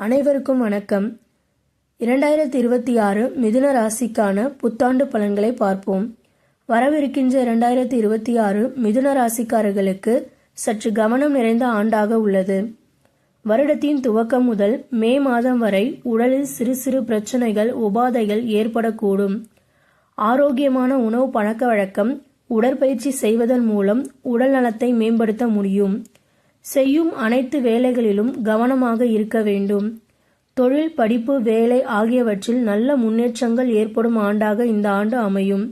அனைவருக்கும் வணக்கம். இரண்டாயிரத்தி இருபத்தி ஆறு மிதுன ராசிக்கான புத்தாண்டு பலன்களை பார்ப்போம். வரவிருக்கின்ற இரண்டாயிரத்தி இருபத்தி ஆறு மிதுன ராசிக்காரர்களுக்கு சற்று கவனம் நிறைந்த ஆண்டாக உள்ளது. வருடத்தின் துவக்கம் முதல் மே மாதம் வரை உடலில் சிறு சிறு பிரச்சனைகள் உபாதைகள் ஏற்படக்கூடும். ஆரோக்கியமான உணவு பழக்க வழக்கம் உடற்பயிற்சி செய்வதன் மூலம் உடல் நலத்தை மேம்படுத்த முடியும். செய்யும் அனைத்து வேலைகளிலும் கவனமாக இருக்க வேண்டும். தொழில் படிப்பு வேலை ஆகியவற்றில் நல்ல முன்னேற்றங்கள் ஏற்படும் ஆண்டாக இந்த ஆண்டு அமையும்.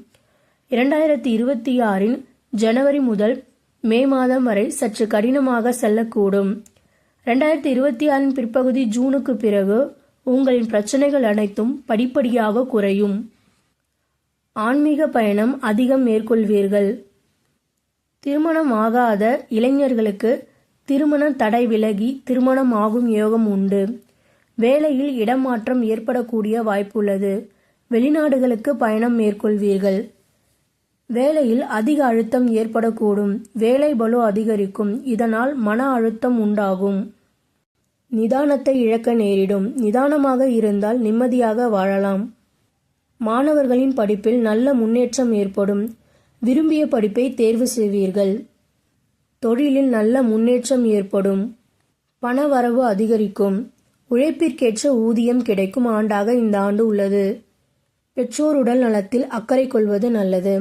இரண்டாயிரத்தி இருபத்தி ஆறின் ஜனவரி முதல் மே மாதம் வரை சற்று கடினமாக செல்லக்கூடும். ரெண்டாயிரத்தி இருபத்தி ஆறின் பிற்பகுதி ஜூனுக்கு பிறகு உங்களின் பிரச்சனைகள் அனைத்தும் படிப்படியாக குறையும். ஆன்மீக பயணம் அதிகம் மேற்கொள்வீர்கள். திருமணம் ஆகாத இளைஞர்களுக்கு திருமண தடை விலகி திருமணம் ஆகும் யோகம் உண்டு. வேலையில் இடமாற்றம் ஏற்படக்கூடிய வாய்ப்புள்ளது. வெளிநாடுகளுக்கு பயணம் மேற்கொள்வீர்கள். வேலையில் அதிக அழுத்தம் ஏற்படக்கூடும். வேலை பலு அதிகரிக்கும். இதனால் மன அழுத்தம் உண்டாகும். நிதானத்தை இழக்க நேரிடும். நிதானமாக இருந்தால் நிம்மதியாக வாழலாம். மாணவர்களின் படிப்பில் நல்ல முன்னேற்றம் ஏற்படும். விரும்பிய படிப்பை தேர்வு செய்வீர்கள். தொழிலில் நல்ல முன்னேற்றம் ஏற்படும். பண வரவு அதிகரிக்கும். உழைப்பிற்கேற்ற ஊதியம் கிடைக்கும் ஆண்டாக இந்த ஆண்டு உள்ளது. பெற்றோர் உடல் நலத்தில் அக்கறை கொள்வது நல்லது.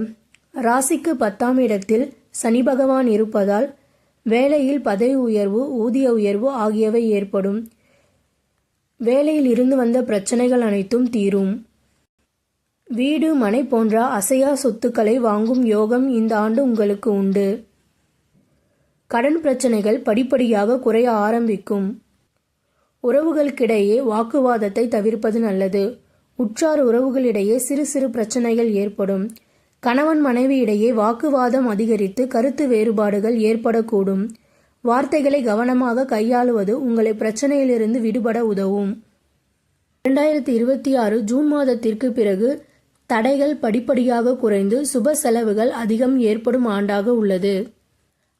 ராசிக்கு பத்தாம் இடத்தில் சனி பகவான் இருப்பதால் வேலையில் பதவி உயர்வு ஊதிய உயர்வு ஆகியவை ஏற்படும். வேலையில் இருந்து வந்த பிரச்சனைகள் அனைத்தும் தீரும். வீடு மனை போன்ற அசையா சொத்துக்களை வாங்கும் யோகம் இந்த ஆண்டு உங்களுக்கு உண்டு. கடன் பிரச்சனைகள் படிப்படியாக குறைய ஆரம்பிக்கும். உறவுகளுக்கிடையே வாக்குவாதத்தை தவிர்ப்பது நல்லது. உற்றார் உறவுகளிடையே சிறு சிறு பிரச்சனைகள் ஏற்படும். கணவன் மனைவியிடையே வாக்குவாதம் அதிகரித்து கருத்து வேறுபாடுகள் ஏற்படக்கூடும். வார்த்தைகளை கவனமாக கையாளுவது உங்களை பிரச்சனையிலிருந்து விடுபட உதவும். இரண்டாயிரத்தி இருபத்தி ஆறு ஜூன் மாதத்திற்கு பிறகு தடைகள் படிப்படியாக குறைந்து சுப செலவுகள் அதிகம் ஏற்படும் ஆண்டாக உள்ளது.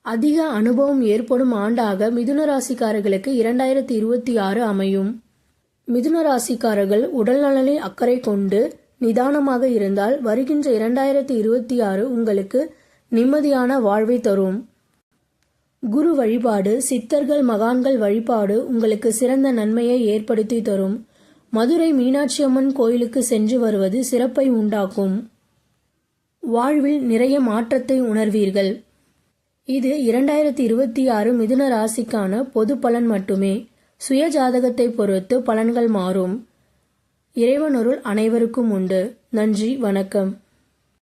அதிக அனுபவம் ஏற்படும் ஆண்டாக மிதுன ராசிக்காரர்களுக்கு இரண்டாயிரத்தி இருபத்தி ஆறு அமையும். மிதுன ராசிக்காரர்கள் உடல்நலனில் அக்கறை கொண்டு நிதானமாக இருந்தால் வருகின்ற இரண்டாயிரத்தி இருபத்தி ஆறு உங்களுக்கு நிம்மதியான வாழ்வை தரும். குரு வழிபாடு சித்தர்கள் மகான்கள் வழிபாடு உங்களுக்கு சிறந்த நன்மையை ஏற்படுத்தி தரும். மதுரை மீனாட்சி அம்மன் கோயிலுக்கு சென்று வருவது சிறப்பை உண்டாக்கும். வாழ்வில் நிறைய மாற்றத்தை உணர்வீர்கள். இது இரண்டாயிரத்தி இருபத்தி ஆறு மிதுன ராசிக்கான பொது பலன் மட்டுமே. சுய ஜாதகத்தை பொறுத்து பலன்கள் மாறும். இறைவனொருள் அனைவருக்கும் உண்டு. நன்றி வணக்கம்.